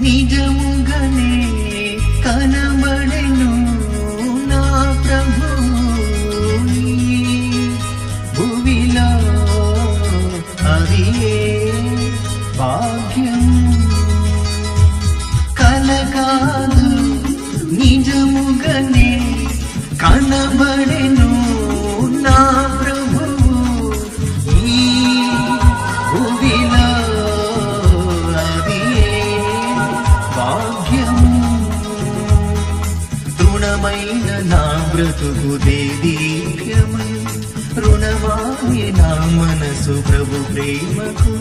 నిజముగనే కనబడెను నా ప్రభు భూమిలో అదియే భాగ్యం. కల కాదు నిజముగనే కనబడెను రుణమైన నా బ్రతుకుదే దీర్ఘమై రుణమాయ నా మనసు ప్రభు ప్రేమకు.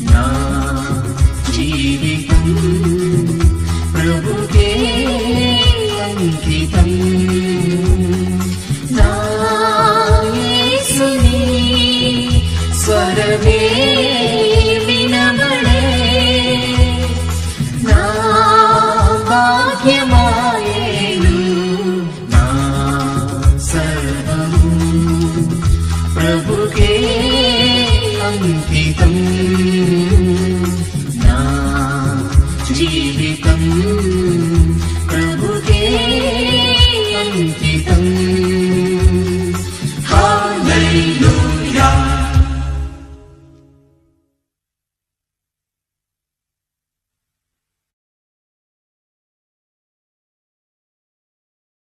నా జీవితం ప్రభుకే అంకితం. నాయసుని స్వరమే వినబడే. నా భాగ్యమా జీవితం.